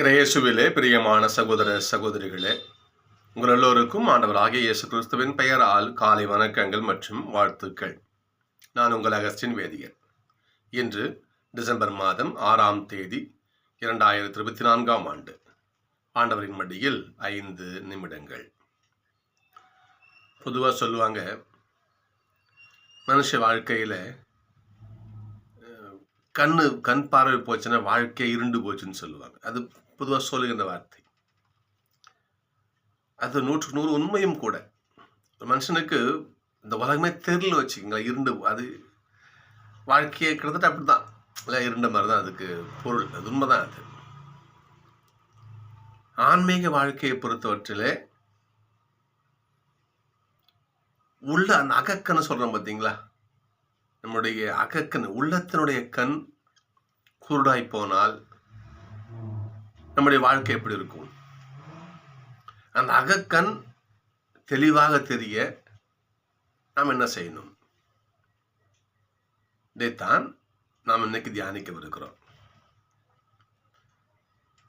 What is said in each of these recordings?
இறையேசுவிலே பிரியமான சகோதர சகோதரிகளே உங்கள் எல்லோருக்கும் ஆண்டவராகிய இயேசு கிறிஸ்துவின் பெயரால் காலை வணக்கங்கள் மற்றும் வாழ்த்துக்கள். நான் உங்கள் அகஸ்டின் வேதியர். இன்று டிசம்பர் மாதம் ஆறாம் தேதி இரண்டாயிரத்தி இருபத்தி நான்காம் ஆண்டு. ஆண்டவரின் மடியில் ஐந்து நிமிடங்கள். பொதுவாக சொல்லுவாங்க மனுஷ வாழ்க்கையில் கண்ணு கண் பார்வை போச்சுன்னா வாழ்க்கை இருண்டு போச்சுன்னு சொல்லுவாங்க. அது பொதுவாக சொல்லுகின்ற வார்த்தை. அது நூற்றுக்கு நூறு உண்மையும் கூட. ஒரு மனுஷனுக்கு இந்த உலகமே தெரியல வச்சுக்கோங்களேன் இருண்டு அது வாழ்க்கையை கிட்டத்தட்ட அப்படி தான் இல்லை இருண்ட மாதிரி தான் அதுக்கு பொருள். அது உண்மை தான் அது. ஆன்மீக வாழ்க்கையை பொறுத்தவற்றிலே உள்ள அந்த அகக்கன்னு சொல்கிறோம் பார்த்தீங்களா? நம்முடைய அகக்கண் உள்ளத்தினுடைய கண் குருடாய் போனால் நம்முடைய வாழ்க்கை எப்படி இருக்கும்? அந்த அகக்கண் தெளிவாக தெரிய நாம் என்ன செய்யணும்? இதைத்தான் நாம் இன்னைக்கு தியானிக்கவிருக்கிறோம்.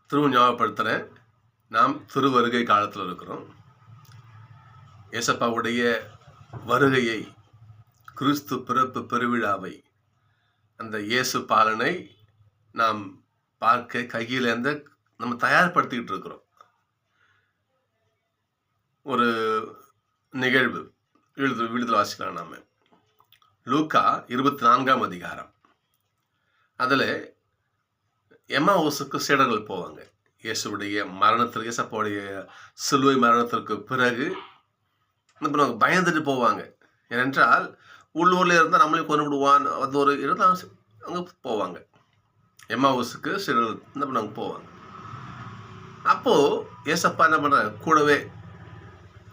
திரும்ப ஞாபகப்படுத்துகிறேன் நாம் திரு வருகை காலத்தில் இருக்கிறோம். ஏசப்பாவுடைய வருகையை கிறிஸ்து பிறப்பு பெருவிழாவை அந்த இயேசு பாலனை நாம் பார்க்க கையிலேருந்து நம்ம தயார்படுத்திக்கிட்டு இருக்கிறோம். ஒரு நிகழ்வு விழுது விழுதல் வாசிக்கலாம் நாம. லூக்கா இருபத்தி நான்காம் அதிகாரம். அதில் எம்மாவுஸுக்கு சீடர்கள் போவாங்க. இயேசுடைய மரணத்திற்கு இயேசப்பாவுடைய சிலுவை மரணத்திற்கு பிறகு இப்போ பயந்துட்டு போவாங்க. ஏனென்றால் உள்ளூரில் இருந்தால் நம்மளையும் கொண்டு விடுவான் அது ஒரு இருந்தால் அங்கே போவாங்க. எம்மாவுஸுக்கு இந்த என்ன பண்ணாங்க போவாங்க. அப்போது ஏசப்பா என்ன பண்ணுறாரு கூடவே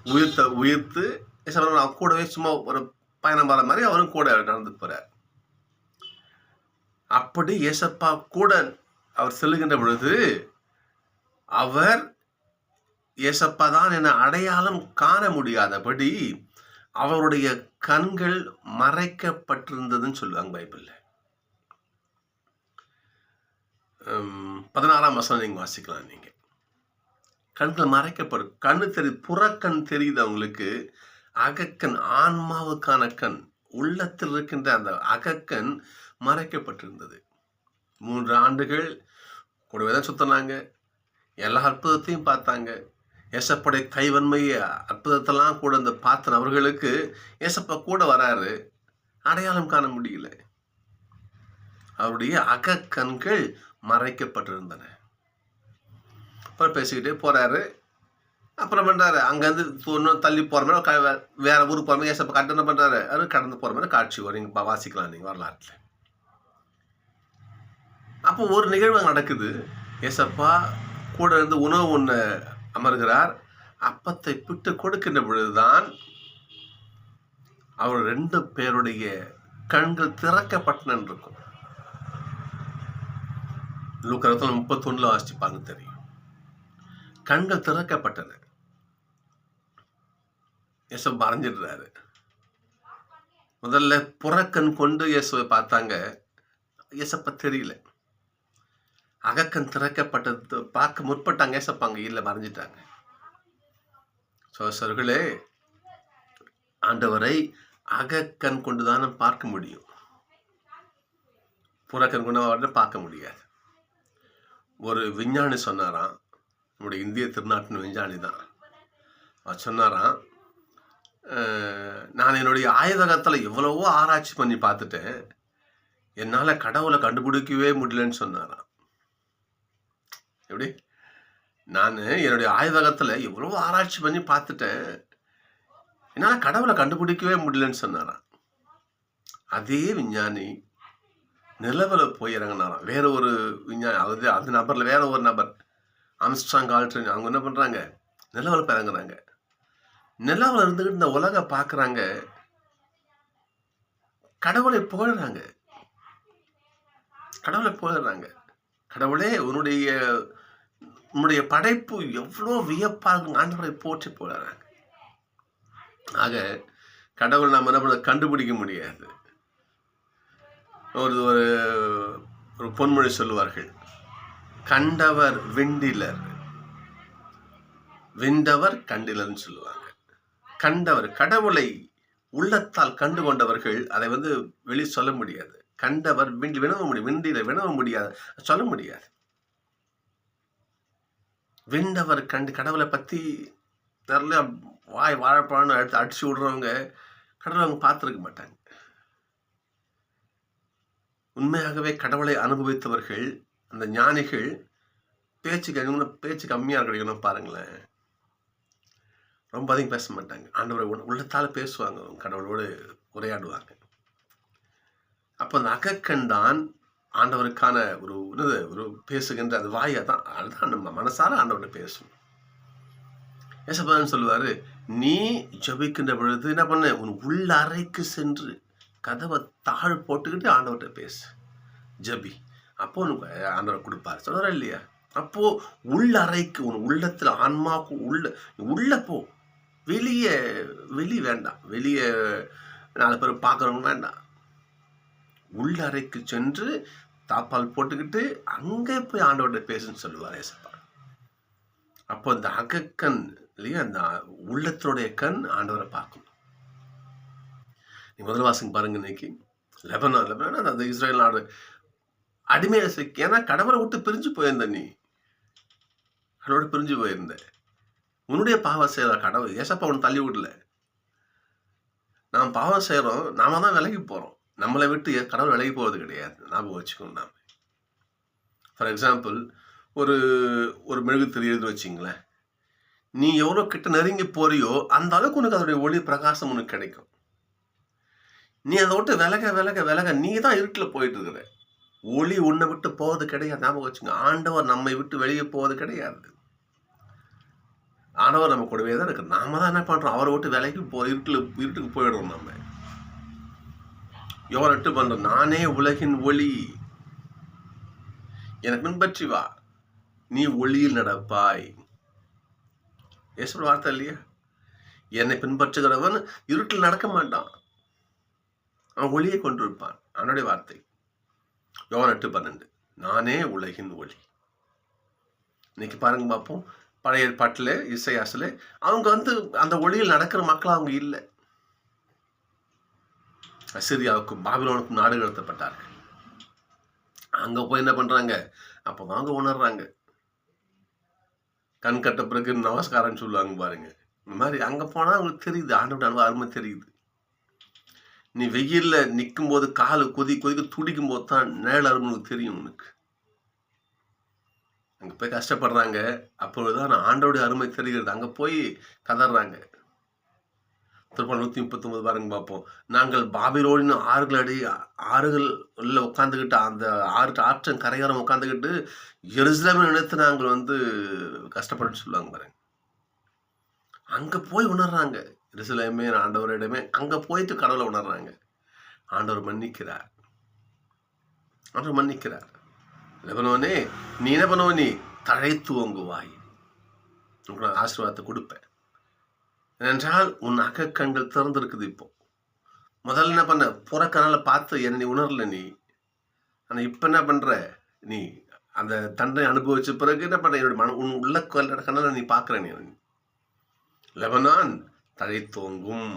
உயிர்த்த உயிர்த்து ஏசப்பா அவர் கூடவே சும்மா ஒரு பயணம் வர மாதிரி அவரும் கூட நடந்து போகிறார் அப்படி ஏசப்பா கூட அவர் செல்லுகின்ற பொழுது அவர் ஏசப்பா தான் என அடையாளம் காண முடியாதபடி அவருடைய கண்கள் மறைக்கப்பட்டிருந்ததுன்னு சொல்லுவாங்க பைபிளில். பதினாறாம் வசனம் நீங்கள் வாசிக்கலாம் நீங்கள் கண்கள் மறைக்கப்படும். கண்ணு தெரி புறக்கண் தெரியுது அவங்களுக்கு. அகக்கண் ஆன்மாவுக்கான கண். உள்ளத்தில் இருக்கின்ற அந்த அகக்கண் மறைக்கப்பட்டிருந்தது. மூன்று ஆண்டுகள் கூடவே தான் சுத்தினாங்க. எல்லா அற்புதத்தையும் பார்த்தாங்க. ஏசப்படைய கைவன்மையை அற்புதத்தெல்லாம் கூட இந்த பார்த்த அவர்களுக்கு ஏசப்பா கூட வராரு. அடையாளம் காண முடியல. அவருடைய அகக்கண்கள் மறைக்கப்பட்டிருந்தன. அப்புறம் பேசிக்கிட்டே போறாரு. அப்புறம் பண்ணுறாரு அங்கேருந்து இன்னும் தள்ளி போகிற மாதிரி வேற ஊருக்கு போகிற மாதிரி ஏசப்ப கட்டணம் பண்ணுறாரு அது கடந்து போகிற மாதிரி காட்சி வரும். நீங்கள் வாசிக்கலாம். நீங்கள் வரலாற்றில். அப்போ ஒரு நிகழ்வு அங்கே நடக்குது. ஏசப்பா கூட இருந்து உணவு ஒன்று அமர்கிறார். அப்பத்தை பிட்டு கொடுக்கின்ற பொழுதுதான் அவர் ரெண்டு பேருடைய கண்கள் திறக்கப்பட்டன இருக்கும். லூக்கரத்தில் முப்பத்தொன்னில் வாசிப்பாங்க தெரியும். கண்கள் திறக்கப்பட்டன. இயேசு மறைஞ்சிடுறாரு. முதல்ல புறக்கண் கொண்டு இயேசுவை பார்த்தாங்க. இயேசப்ப தெரியல. அகக்கண் திறக்கப்பட்டது பார்க்க முற்பட்டாங்க. ஏசப்பாங்க இல்லை மறைஞ்சிட்டாங்க. சோசர்களே ஆண்டவரை அகக்கண் கொண்டு தானே பார்க்க முடியும். புறக்கண் கொண்டு பார்க்க முடியாது. ஒரு விஞ்ஞானி சொன்னாராம் நம்முடைய இந்திய திருநாட்டின் விஞ்ஞானி தான். அவர் சொன்னாராம் நான் என்னுடைய ஆயுதகத்தில் எவ்வளவோ ஆராய்ச்சி பண்ணி பார்த்துட்டேன். என்னால் கடவுளை கண்டுபிடிக்கவே முடியலன்னு சொன்னாராம். எப்படி? நான் என்னுடைய ஆய்வகத்தில் எவ்வளோ ஆராய்ச்சி பண்ணி பார்த்துட்டேன். என்னால் கடவுளை கண்டுபிடிக்கவே முடியலன்னு சொன்னாராம். அதே விஞ்ஞானி நிலவில் போய் இறங்கினாராம். வேற ஒரு விஞ்ஞானி அது அந்த நபரில் வேற ஒரு நபர். ஆம்ஸ்ட்ராங் ஆல்ட்ரன் அவங்க என்ன பண்ணுறாங்க நிலாவில் பிறங்குறாங்க. இறங்குறாங்க நிலவில் இருந்துக்கிட்டு இந்த உலக பார்க்குறாங்க. கடவுளை புகழ்றாங்க. கடவுளை புகழ்றாங்க. கடவுளே உன்னுடைய உன்னுடைய படைப்பு எவ்வளோ வியப்பாக ஆண்டவரை போற்றி போகிறாங்க ஆக கடவுள் நாம் என்ன பண்ண கண்டுபிடிக்க முடியாது. ஒரு ஒரு ஒரு பொன்மொழி சொல்லுவார்கள். கண்டவர் விண்டிலர். விண்டவர் கண்டிலர்னு சொல்லுவாங்க. கண்டவர் கடவுளை உள்ளத்தால் கண்டு கொண்டவர்கள் அதை வந்து வெளி சொல்ல முடியாது. கண்டவர் விண்டி வினவ முடியும் விண்டில வினவ முடியாது. சொல்ல முடியாது. விண்டவர் கண்டு கடவுளை பற்றி நிறைய வாய் வாழைப்பழம்னு எடுத்து அடிச்சு விடுறவங்க கடவுளை அவங்க பார்த்துருக்க மாட்டாங்க. உண்மையாகவே கடவுளை அனுபவித்தவர்கள் அந்த ஞானிகள் பேச்சு கிடைக்கணும் பேச்சு கம்மியாக கிடைக்கணும் பாருங்களேன். ரொம்ப அதிகம் பேச மாட்டாங்க. ஆண்டவரை உள்ளத்தால் பேசுவாங்க. கடவுளோடு உரையாடுவாங்க. அப்போ அந்த அகக்கண் தான் ஆண்டவருக்கான ஒரு என்னது ஒரு பேசுகின்ற அது வாயை தான் அதுதான் நம்ம மனசார ஆண்டவர்கிட்ட பேசும். ஏசப்பதான் சொல்லுவார் நீ ஜபிக்கின்ற பொழுது என்ன பண்ண? உன் உள்ள அறைக்கு சென்று கதவை தாழ் போட்டுக்கிட்டு ஆண்டவர்கிட்ட பேசு. ஜபி. அப்போ உனக்கு ஆண்டவர் கொடுப்பாரு. சொல்றாரு இல்லையா? அப்போ உள்ள அறைக்கு உன் உள்ளத்துல ஆன்மாவுக்கு உள்ள உள்ள போ. வெளியே வெளி வேண்டாம். வெளியே நாலு பேர் பார்க்குறவங்க வேண்டாம். உள்ள அறைக்கு சென்று தாப்பால் போட்டுக்கிட்டு அங்கே போய் ஆண்டவர்கிட்ட பேசுன்னு சொல்லுவார் ஏசப்பா. அப்போ அந்த அகக்கண் இல்லையா? அந்த உள்ளத்தினுடைய கண் ஆண்டவரை பார்க்கும் நீ முதல் வாசங்க பாருங்க இன்னைக்கு. லெபனான் லெபனான் அந்த இஸ்ரேல் நாடு அடிமையாக சிக்கி ஏன்னா கடவுளை விட்டு பிரிஞ்சு போயிருந்த நீ. கடவுளோட பிரிஞ்சு போயிருந்த. உன்னுடைய பாவம் செய்கிற கடவுள் ஏசப்பா உன்னை தள்ளி விடல. நாம் பாவம் செய்கிறோம் நாம தான் விலகி போகிறோம் நம்மளை விட்டு கடவுள் விலகி போகிறது கிடையாது. ஞாபகம் வச்சுக்கணும் நாம். ஃபார் எக்ஸாம்பிள் ஒரு ஒரு மெழுகு தெரியுதுன்னு வச்சிங்களேன். நீ எவ்வளோ கிட்ட நெருங்கி போறியோ அந்த அளவுக்கு உனக்கு அதோடைய ஒளி பிரகாசம் உனக்கு கிடைக்கும். நீ அதை விட்டு விலக விலக விலக நீ தான் இருட்டில் போயிட்டு இருக்கிற. ஒளி உன்னை விட்டு போவது கிடையாது. ஞாபகம் வச்சுங்க. ஆண்டவர் நம்மை விட்டு வெளியே போவது கிடையாது. ஆண்டவர் நம்ம கூடவே தான் இருக்கு நாம தான் என்ன பண்றோம்? அவரை விட்டு விலைக்கு போ இருட்டில் இருட்டுக்கு போயிடுறோம் நம்ம யோர் எட்டு பண்றோம் நானே உலகின் ஒளி. எனக்கு பின்பற்றி வா. நீ ஒளியில் நடப்பாய். ஏசப்பட வார்த்தை இல்லையா? என்னை பின்பற்றுகிறவன் இருட்டில் நடக்க மாட்டான். அவன் ஒளியை கொண்டிருப்பான். அவனுடைய வார்த்தை. யோவான் எட்டு பன்னெண்டு. நானே உலகின் ஒளி. இன்னைக்கு பாருங்க பார்ப்போம். பழைய ஏற்பாட்டில் இசையாசில் அவங்க வந்து அந்த ஒளியில் நடக்கிற மக்கள் அவங்க இல்லை. அசிரியாவுக்கும் பாபிலோனுக்கும் நாடு கடத்தப்பட்டார்கள். அங்கே போய் என்ன பண்றாங்க? அப்போ அவங்க உணர்றாங்க. கண் கட்ட பிறகு நமஸ்காரம்னு சொல்லுவாங்க பாருங்க. இந்த மாதிரி அங்கே போனால் அவங்களுக்கு தெரியுது. ஆண்டோட அருமை தெரியுது. நீ வெயிலில் நிற்கும் போது காலு கொதி கொதிக்க துடிக்கும் போது தான் நேரம் அருமை உனக்கு தெரியும் உனக்கு. அங்கே போய் கஷ்டப்படுறாங்க. அப்பொழுதுதான் ஆண்டோடைய அருமை தெரிகிறது. அங்கே போய் கதறாங்க திருப்பம் நூற்றி முப்பத்தொம்பது பாருங்க பார்ப்போம். நாங்கள் பாபிரோடின் ஆறுகள் அடி ஆறுகள் உள்ள உட்காந்துக்கிட்டு அந்த ஆறு ஆற்றன் கரையோரம் உட்காந்துக்கிட்டு எருசலேமை நினைத்து நாங்கள் வந்து கஷ்டப்பட்டு சொல்லுவாங்க பாருங்க. அங்கே போய் உணர்றாங்க. எருசலேமே ஆண்டவரிடமே அங்கே போயிட்டு கடவுளை உணர்றாங்க. ஆண்டவர் மன்னிக்கிறார். ஆண்டவர் மன்னிக்கிறார். லெபனோனே நீ என்ன பண்ணுவ நீ? தழைத்து ஓங்குவாய். உனக்கு நான் ஆசீர்வாதத்தை கொடுப்பேன். ஏனென்றால் உன் அகக்கண்கள் திறந்திருக்குது இப்போ. முதல்ல என்ன பண்ண? புறக்கனால பார்த்து என்னை உணரல நீ. ஆனால் இப்போ என்ன பண்ணுற நீ அந்த தண்டனை அனுபவிச்ச பிறகு என்ன பண்ணுற என்னோட மன உன் உள்ள கொல்ல நீ பார்க்குற நீ. லெபனான் தழைத்தோங்கும்.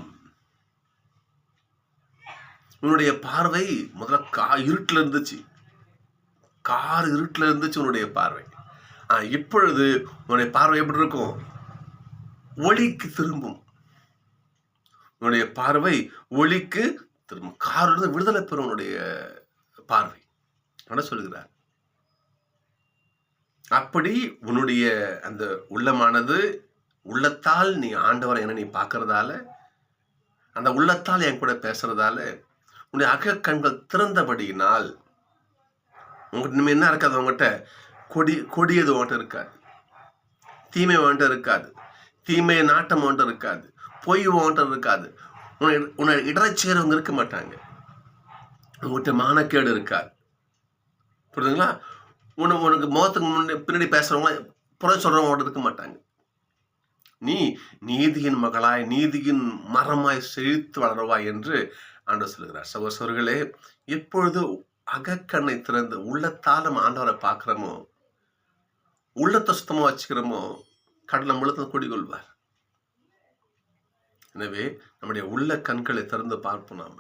உன்னுடைய பார்வை முதல்ல கா இருட்டில் இருந்துச்சு. கார் இருட்டில் இருந்துச்சு உன்னுடைய பார்வை. ஆனால் இப்பொழுது உன்னுடைய பார்வை எப்படி இருக்கும்? ஒளிக்கு திரும்பும். உன்னுடைய பார்வை ஒளிக்கு திரும்பும். காரிலிருந்து விடுதலை பெறும் உன்னுடைய பார்வை. என்ன சொல்கிறார் அப்படி உன்னுடைய அந்த உள்ளமானது உள்ளத்தால் நீ ஆண்டவரை என நீ பார்க்கறதால அந்த உள்ளத்தால் என் கூட பேசுறதால உன்னுடைய அகக்கண்கள் திறந்தபடியினால் உங்ககிட்ட இனிமே என்ன இருக்காது உங்ககிட்ட? கொடி கொடியது உன்கிட்ட இருக்காது. தீமை உன்கிட்ட இருக்காது. தீமை நாட்டம் உன்கிட்ட இருக்காது. பொய் உன்கிட்ட இருக்காது. உன்னை உன்னை இடறச் இருக்க மாட்டாங்க. உங்கள்கிட்ட மானக்கேடு இருக்காது. புரியுதுங்களா? உன்னை உனக்கு முகத்துக்கு முன்னாடி பின்னாடி பேசுகிறவங்க புற சொல்கிறவங்க இருக்க மாட்டாங்க. நீ நீதியின் மகளாய் நீதியின் மரமாய் செழித்து வளருவாய் என்று ஆண்டவர் சொல்கிறார் சகோசர்களே எப்பொழுது அகக்கண்ணை திறந்து உள்ளத்தாலும் ஆண்டவரை பார்க்குறோமோ உள்ளத்தை சுத்தமாக வச்சுக்கிறோமோ கடலை முழுத்த குடிகொள்வார். எனவே நம்முடைய உள்ள கண்களை திறந்து பார்ப்போம் நாம.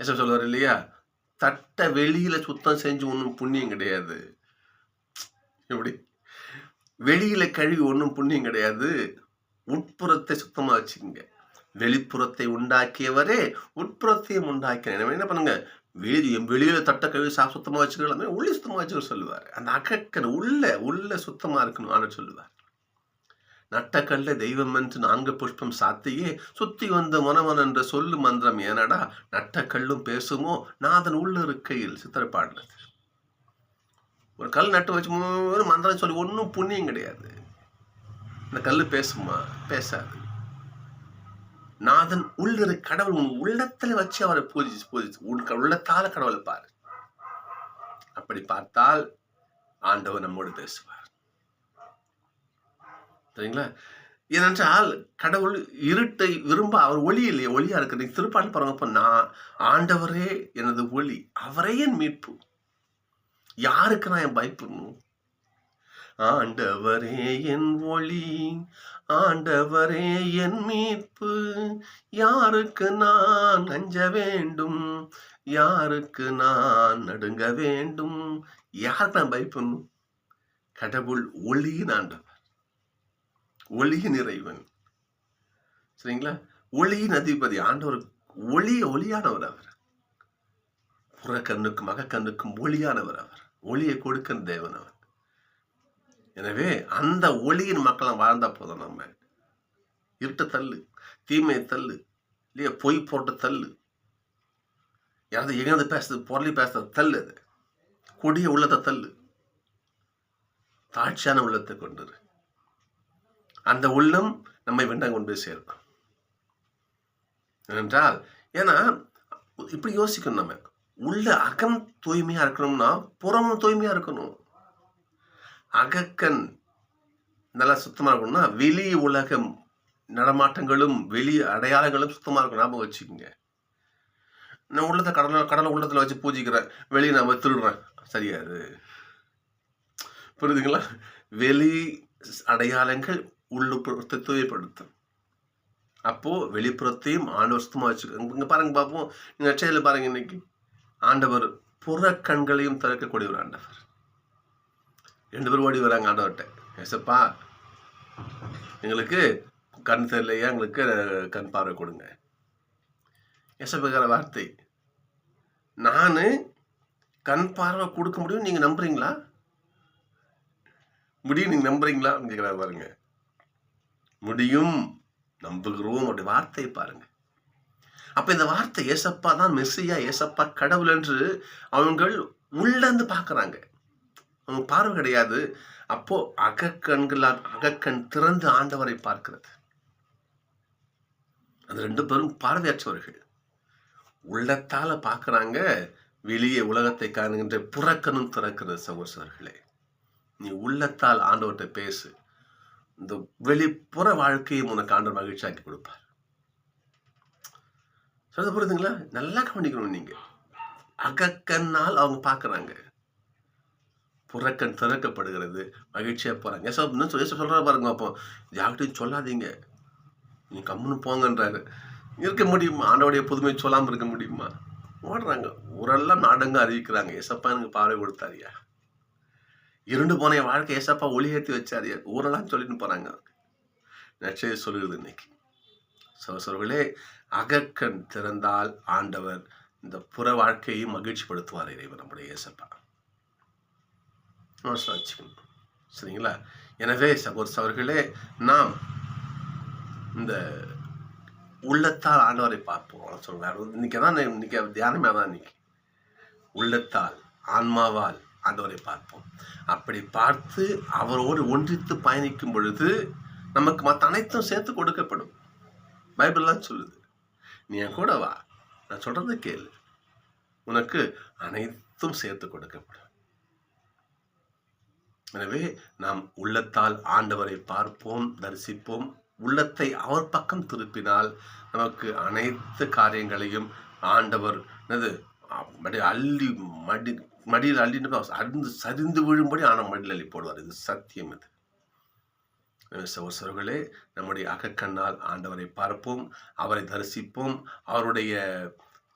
ஏச சொல்வார் இல்லையா? தட்டை வெளியில சுத்தம் செஞ்சு ஒன்றும் புண்ணியம் கிடையாது. எப்படி வெளியில கழுவி ஒன்றும் புண்ணியம் கிடையாது. உட்புறத்தை சுத்தமாக வச்சுக்கோங்க. வெளிப்புறத்தை உண்டாக்கியவரே உட்புறத்தையும் உண்டாக்கின எனவே என்ன பண்ணுங்க? வெளி வெளியில தட்ட கழுவி சா சுத்தமாக வச்சுக்கலாம் உள்ளே சுத்தமாக வச்சுக்க சொல்லுவார். அந்த அகக்கன் உள்ள உள்ள சுத்தமாக இருக்கணும் ஆண்டு சொல்லுவார். நட்டக்கல்ல தெய்வம் என்று நான்கு புஷ்பம் சாத்தியே சுத்தி வந்த மனமன் என்ற சொல்லு மந்திரம் ஏனடா நட்டக்கல்லும் பேசுமோ? நாதன் உள்ள இருக்கையில் சித்திரப்பாடுறது ஒரு கல் நட்டு வச்சு மூணு மந்திரம் சொல்லி ஒன்றும் புண்ணியம் கிடையாது. இந்த கல் பேசுமா? பேசாது. நாதன் உள்ள கடவுள் உன் உள்ளத்தில் வச்சு அவரை பூஜிச்சு பூஜிச்சு உன் உள்ளத்தால கடவுளை பாரு. அப்படி பார்த்தால் ஆண்டவர் நம்மோடு பேசுவார். சரிங்களா? ஏனென்றால் கடவுள் இருட்டை விரும்ப அவர் ஒளி இல்லையே ஒளியா இருக்கிறீங்க நீங்க திருப்பாட்டு பாருங்க நான் ஆண்டவரே எனது ஒளி அவரே என் மீட்பு. யாருக்கு நான் என் பயப்படணும்? ஆண்டவரே என் ஒளி ஆண்டவரே என் மீட்பு. யாருக்கு நான் அஞ்ச வேண்டும்? யாருக்கு நான் நடுங்க வேண்டும்? யாருக்கு நான் பயப்படணும்? கடவுள் ஒளியின் ஆண்டவர். ஒளியின் இறைவன். சரிங்களா? ஒளியின் அதிபதி ஆண்டவர் ஒளிய ஒளியானவர் அவர். புறக்கண்ணுக்கும் அகக்கண்ணுக்கும் ஒளியானவர் அவர். ஒளியை கொடுக்கிற தேவன் அவர் எனவே அந்த ஒளியின் மக்களாம் வாழ்ந்தா போதும் நம்ம. இருட்டு தள்ளு தீமையை தள்ளு இல்லையா பொய் போட்டு தள்ளு. யாராவது எங்கேருந்து பேசுறது பொருளி பேசுறது தள்ளு அது. கொடிய உள்ளத்தை தள்ளு. தாட்சியான உள்ளத்தை கொண்டு அந்த உள்ளம் நம்மை வெண்டாங்க கொண்டு போய் சேர்க்கும். ஏனென்றால் ஏன்னா இப்படி யோசிக்கணும் நம்ம. உள்ள அகம் தூய்மையா இருக்கணும்னா புறமும் தூய்மையா இருக்கணும். அகக்கண் நல்லா சுத்தமா இருக்கணும்னா வெளி உலகம் நடமாட்டங்களும் வெளி அடையாளங்களும் சுத்தமா இருக்கும் ஞாபகம் வச்சுக்கோங்க. நான் உள்ளத்தை கடலை கடலை உள்ளத்துல வச்சு பூஜிக்கிறேன். வெளியே நான் திருடுறேன். சரியாது. புரியுதுங்களா? வெளி அடையாளங்கள் உள்ளுப்புறத்தை தூய்மைப்படுத்தும். அப்போது வெளிப்புறத்தையும் ஆண்டவர் சுத்தமா வச்சுக்கோங்க பாருங்கள் பாருங்க பார்ப்போம் நீங்கள் நச்சையில பாருங்கள் இன்னைக்கு. ஆண்டவர் புற கண்களையும் திறக்கக்கூடிய ஒரு ஆண்டவர். ரெண்டு பேரும் ஓடி வராங்க ஆண்டவர்கிட்ட. எசப்பா எங்களுக்கு கண் தெரியலையா? எங்களுக்கு கண் பார்வை கொடுங்க. ஏசப்பகிற வார்த்தை. நான் கண் பார்வை கொடுக்க முடியும் நீங்கள் நம்புறீங்களா? முடியும் நீங்கள் நம்புறீங்களா? கேட்கிறாரு பாருங்க. முடியும். நம்புகிறோம். அப்படி வார்த்தையை பாருங்கள் அப்ப இந்த வார்த்தை ஏசப்பா தான் மெஸ்ஸியா ஏசப்பா கடவுள் என்று அவங்கள் உள்ளந்து பார்க்கறாங்க. அவங்க பார்வை கிடையாது. அப்போ அகக்கண்களால் அகக்கண் திறந்து ஆண்டவரை பார்க்கிறது. அது ரெண்டு பேரும் பார்வையற்றவர்கள். உள்ளத்தால பார்க்குறாங்க. வெளியே உலகத்தை காணுகின்ற புறக்கணும் திறக்கிறது சகோசரர்களே நீ உள்ளத்தால் ஆண்டவர்கிட்ட பேசு. இந்த வெளிப்புற வாழ்க்கையும் உனக்கு ஆண்டவர் மகிழ்ச்சியாக்கி கொடுப்பார். சொல்ல புரியுதுங்களா? நல்லா கவனிக்கணும் நீங்க. அகக்கண்ணால் அவங்க பார்க்குறாங்க. புறக்கண் திறக்கப்படுகிறது. மகிழ்ச்சியாக போகிறாங்க ஏசோ இன்னும் சொல்லி பாருங்க அப்போ. யார்கிட்டையும் சொல்லாதீங்க. நீ கம்முன்னு போங்கன்றாரு. இருக்க முடியுமா? ஆண்டோடைய புதுமை சொல்லாமல் இருக்க முடியுமா? ஓடுறாங்க. ஊரெல்லாம் நாடங்க அறிவிக்கிறாங்க. ஏசப்பா எனக்கு பார்வை கொடுத்தாரியா இருண்டு போன என் வாழ்க்கை ஏசப்பா ஒளி ஏற்றி வச்சாரியா ஊரெல்லாம் சொல்லிட்டு போகிறாங்க நச்சையை சொல்லுகிறது இன்னைக்கு. சோசர்களே அகக்கண் திறந்தால் ஆண்டவர் இந்த புற வாழ்க்கையை மகிழ்ச்சிப்படுத்துவார் இறைவன் நம்முடைய இயேசப்பா. மனசில் வச்சுக்கணும். சரிங்களா? எனவே சகோதர அவர்களே நாம் இந்த உள்ளத்தால் ஆண்டவரை பார்ப்போம். சொல்றாரு. இன்னைக்கு தான் இன்னைக்கு தியானமே தான் இன்னைக்கு. உள்ளத்தால் ஆன்மாவால் ஆண்டவரை பார்ப்போம். அப்படி பார்த்து அவரோடு ஒன்றித்து பயணிக்கும் பொழுது நமக்கு மற்ற அனைத்தும் சேர்த்து கொடுக்கப்படும். பைபிள்லாம் சொல்லுது. நீ என் கூட வா. நான் சொல்கிறத கேளு. உனக்கு அனைத்தும் சேர்த்து கொடுக்கப்படும். எனவே நாம் உள்ளத்தால் ஆண்டவரை பார்ப்போம் தரிசிப்போம். உள்ளத்தை அவர் பக்கம் திருப்பினால் நமக்கு அனைத்து காரியங்களையும் ஆண்டவர் என்னது மடி அள்ளி மடி மடியில் அள்ளின்னு அருந்து சரிந்து விழும்படி ஆனால் மடியில் அள்ளி போடுவார். இது சத்தியம் இது. சகோசரர்களே நம்முடைய அகக்கண்ணால் ஆண்டவரை பார்ப்போம் அவரை தரிசிப்போம் அவருடைய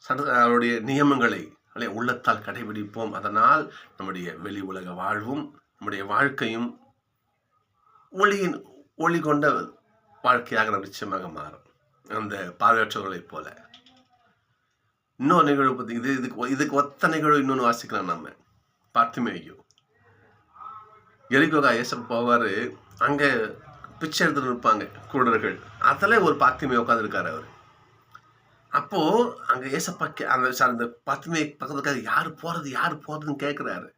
சட அவருடைய நியமங்களை அல்ல உள்ளத்தால் கடைபிடிப்போம். அதனால் நம்முடைய வெளி உலக வாழ்வும் நம்முடைய வாழ்க்கையும் ஒளியின் ஒளி கொண்ட வாழ்க்கையாக நம்ம நிச்சயமாக மாறும். அந்த பார்வையற்றவர்களைப் போல. இன்னொரு நிகழ்வு பற்றி இது இதுக்கு இதுக்கு ஒத்த நிகழ்வு இன்னொன்று வாசிக்கலாம் நம்ம பார்த்துமேயோ. எரிகோகா ஏசப் போவார் அங்கே பிச்சை எடுத்துகிட்டு இருப்பாங்க குருடர்கள். அதில் ஒரு பாத்திமையை உட்காந்துருக்காரு அவர். அப்போது அங்கே ஏசப்பா கே- அந்த சார் அந்த பத்துமே பக்கத்துக்காக யார் போகிறது யார் போகிறதுன்னு கேட்குறாரு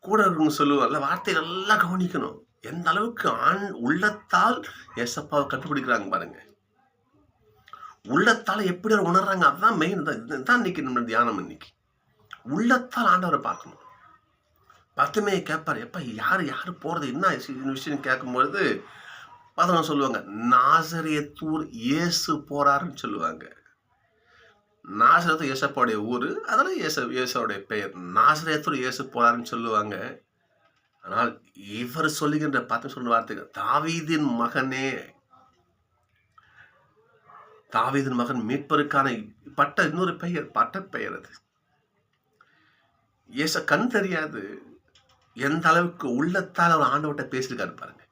கூட இருக்கவங்க வார்த்தைகள் எல்லாம் கவனிக்கணும். எந்த அளவுக்கு ஆண் உள்ளத்தால் ஏசப்பாவை கண்டுபிடிக்கிறாங்க பாருங்க. உள்ளத்தால் எப்படி அவர் உணர்றாங்க? அதுதான் மெயின் தான் இதுதான் இன்னைக்கு நம்ம தியானம் இன்னைக்கு. உள்ளத்தால் ஆண்டவரை பார்க்கணும். பத்துமே கேட்பார். எப்போ யார் யார் போறது? என்ன விஷயம் கேட்கும்பொழுது பதவங்க சொல்லுவாங்க நாசரியத்தூர் இயேசு போறாருன்னு சொல்லுவாங்க. நாசரத்து இயேசப்பாவுடைய ஊர் அதில் இயேசு இயேசுடைய பெயர். நாசரியத்தூர் இயேசு போறாருன்னு சொல்லுவாங்க. ஆனால் இவர் சொல்லுகின்ற பார்த்து சொன்ன வார்த்தைகள் தாவீதின் மகனே. தாவீதின் மகன் மீட்பருக்கான பட்ட இன்னொரு பெயர் பட்ட பெயர் அது. இயேச கண் தெரியாது. எந்த அளவுக்கு உள்ளத்தால் அவர் ஆண்டவர்கிட்ட பேசியிருக்காரு பாருங்க.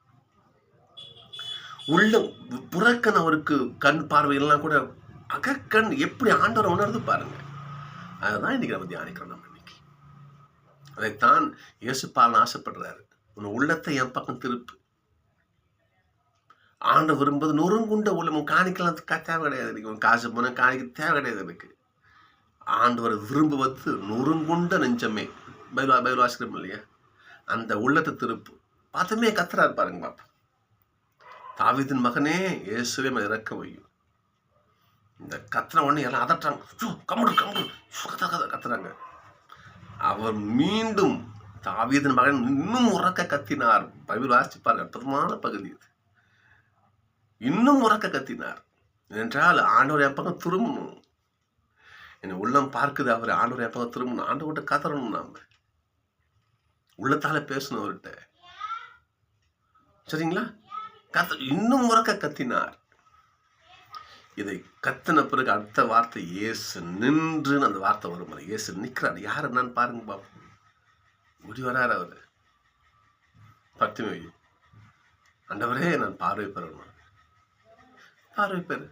உள்ள புறக்கண் அவருக்கு கண் பார்வையெல்லாம் கூட அகக்கண் எப்படி ஆண்டவரை உணர்ந்து பாருங்க. அதுதான் இன்னைக்கு நம்ம தியானிக்கிறோம் நம்ம இன்னைக்கு. அதைத்தான் இயேசுப்பால் ஆசைப்படுறாரு. உன் உள்ளத்தை என் பக்கம் திருப்பு. ஆண்டு விரும்புவது நொறுங்குண்ட உள்ளம். காணிக்கலாம் தேவை கிடையாது எனக்கு உன் காசு போன காணிக்க தேவை கிடையாது எனக்கு. ஆண்டவர் விரும்புவது நொறுங்குண்ட நெஞ்சமே. பைபிள் பைபிள் வாசிக்கிறோம் இல்லையா? அந்த உள்ளத்தை திருப்பு. பார்த்துமே கத்துறாரு பாருங்க பாப்பா. தாவிதின் மகனே இயேசுவே மேல இறக்க வையும். இந்த கத்துற உடனே எல்லாம் அதட்டுறாங்க. ஐயோ, கம்முடு கம்முடு. கத்த கத்துறாங்க. அவர் மீண்டும் தாவீதன் மகன் இன்னும் உறக்க கத்தினார். பைபிள் வாசிப்பார் அற்புதமான பகுதி இது. இன்னும் உறக்க கத்தினார். என்றால் ஆண்டவர் என் பக்கம் திரும்பணும். என் உள்ளம் பார்க்குது அவர் ஆண்டவர் என் பக்கம் திரும்பணும். ஆண்டவர்கிட்ட கத்தறணும் நாம். உள்ளத்தால பேசணும் அவர்கிட்ட சரிங்களா? கத்த இன்னும் முறக்க கத்தினார். இதை கத்தின பிறகு அடுத்த வார்த்தை இயேசு நின்றுன்னு அந்த வார்த்தை வரும் ஏசு இயேசு நிற்கிறார் யார் என்னன்னு பாருங்க பாப்போம். ஓடி வரார் அவர். பத்து அண்டவரே நான் பார்வை பெறணும். பார்வை பெறு.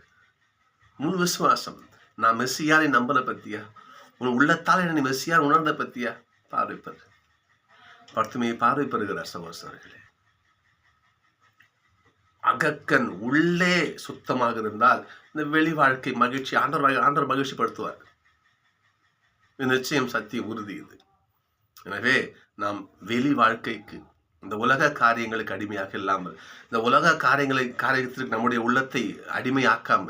முன் விசுவாசம். நான் மெஸ்ஸியாரை நம்பின பத்தியா? உன் உள்ளத்தால் என்னை மெஸ்ஸியார் உணர்ந்த பத்தியா? பார்வை பெறு. பத்துமையை பார்வை பெறுகிறார் சகோதரர்களே. அகக்கன் உள்ளே சுத்தமாக இருந்தால் இந்த வெளி வாழ்க்கை மகிழ்ச்சி ஆண்டவர் ஆண்டவர் மகிழ்ச்சிப்படுத்துவார். படுத்துவார் நிச்சயம் சத்தியம் உறுதி இது. எனவே நாம் வெளி வாழ்க்கைக்கு இந்த உலக காரியங்களுக்கு அடிமையாக இல்லாமல் இந்த உலக காரியங்களை காரியத்திற்கு நம்முடைய உள்ளத்தை அடிமையாக்காம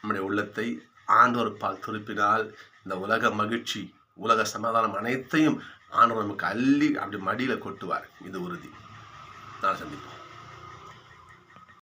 நம்முடைய உள்ளத்தை ஆண்டோர் பால் திருப்பினால் இந்த உலக மகிழ்ச்சி உலக சமாதானம் அனைத்தையும் ஆண்டவர் நமக்கு அள்ளி அப்படி மடியில் கொட்டுவார். இது உறுதி. நான் சந்திப்போம்.